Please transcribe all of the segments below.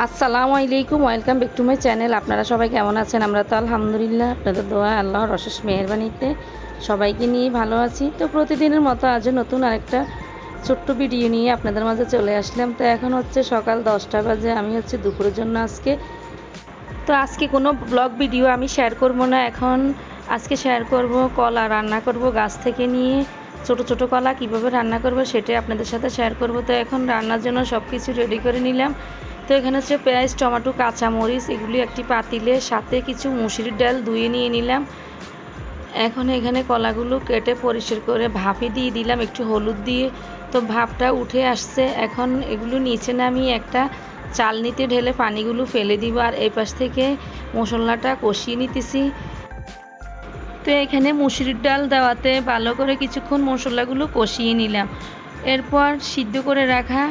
আসসালামু আলাইকুম welcome back to my channel আপনারা সবাই কেমন আছেন? আমরা তো আলহামদুলিল্লাহ আপনাদের দোয়া, আল্লাহর অশেষ মেহরবানিতে সবাইকে নিয়ে ভালো আছি। তো প্রতিদিনের মতো আজও নতুন আরেকটা ছোট্ট ভিডিও নিয়ে আপনাদের মাঝে চলে আসলাম। তো এখন হচ্ছে সকাল দশটা বাজে, আমি হচ্ছে দুপুরের জন্য আজকে। তো আজকে কোনো ব্লগ ভিডিও আমি শেয়ার করব না। এখন আজকে শেয়ার করব কলা, রান্না করব গাছ থেকে নিয়ে। ছোট ছোট কলা কীভাবে রান্না করব সেটাই আপনাদের সাথে শেয়ার করব। তো এখন রান্নার জন্য সব কিছু রেডি করে নিলাম। তো এখানে হচ্ছে পেঁয়াজ, টমেটো, কাঁচামরিচ, এগুলি একটি পাতিলে, সাথে কিছু মুসুরির ডাল ধুয়ে নিয়ে নিলাম। এখন এখানে কলাগুলো কেটে পরিষ্কার করে ভাপে দিয়ে দিলাম, একটু হলুদ দিয়ে। তো ভাপটা উঠে আসছে, এখন এগুলো নিচে নামিয়ে একটা চালনিতে ঢেলে পানিগুলো ফেলে দিব, আর এই পাশ থেকে মশলাটা কষিয়ে নিতেছি। তো এখানে মুসুরির ডাল দেওয়াতে ভালো করে কিছুক্ষণ মশলাগুলো কষিয়ে নিলাম। এরপর সিদ্ধ করে রাখা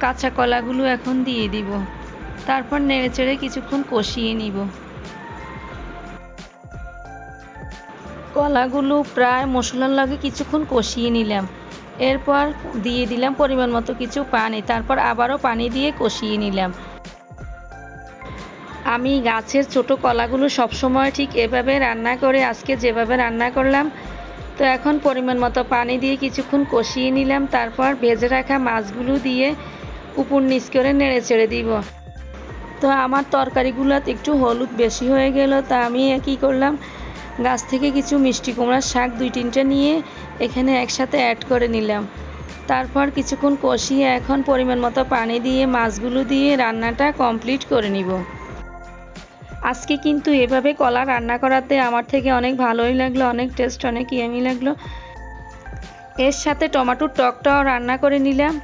কাঁচা কলাগুলো এখন দিয়ে দিব। তারপর নেড়ে চেড়ে কিছুক্ষণ কষিয়ে নিব। কলাগুলো প্রায় মশলার লাগে কিছুক্ষণ কষিয়ে নিলাম। এরপর দিয়ে দিলাম পরিমাণ মতো কিছু পানি। তারপর আবারও পানি দিয়ে কষিয়ে নিলাম। আমি গাছের ছোট কলাগুলো সবসময় ঠিক এভাবে রান্না করে, আজকে যেভাবে রান্না করলাম, তো এখন পরিমাণ মতো পানি দিয়ে কিছুক্ষণ কষিয়ে নিলাম। তারপর ভেজে রাখা মাছগুলো দিয়ে উপর নিচ করে নেড়ে চেড়ে দিব। তো আমার তরকারিগুলোতে একটু হলুদ বেশি হয়ে গেল, তা আমি কী করলাম? গাছ থেকে কিছু মিষ্টি কুমড়ার শাক দুই তিনটে নিয়ে এখানে একসাথে অ্যাড করে নিলাম। তারপর কিছুক্ষণ কষিয়ে এখন পরিমাণ মতো পানি দিয়ে, মাছগুলো দিয়ে রান্নাটা কমপ্লিট করে নিব। আজকে কিন্তু এভাবে কলা রান্না করাতে আমার থেকে অনেক ভালোই লাগল, অনেক টেস্ট অনেক ইয়ামি লাগল। এর সাথে টমেটোর টকটাও রান্না করে নিলাম।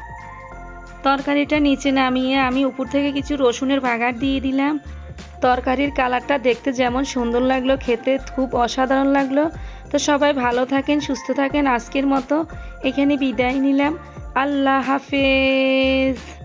তরকারিটা নিচে নামিয়ে আমি উপর থেকে কিছু রসুনের ভাগার দিয়ে দিলাম। তরকারির কালারটা দেখতে যেমন সুন্দর লাগল, খেতে খুব অসাধারণ লাগল। তো সবাই ভালো থাকেন, সুস্থ থাকেন আজকের মতো। এখানে বিদায় নিলাম। আল্লাহ হাফেজ।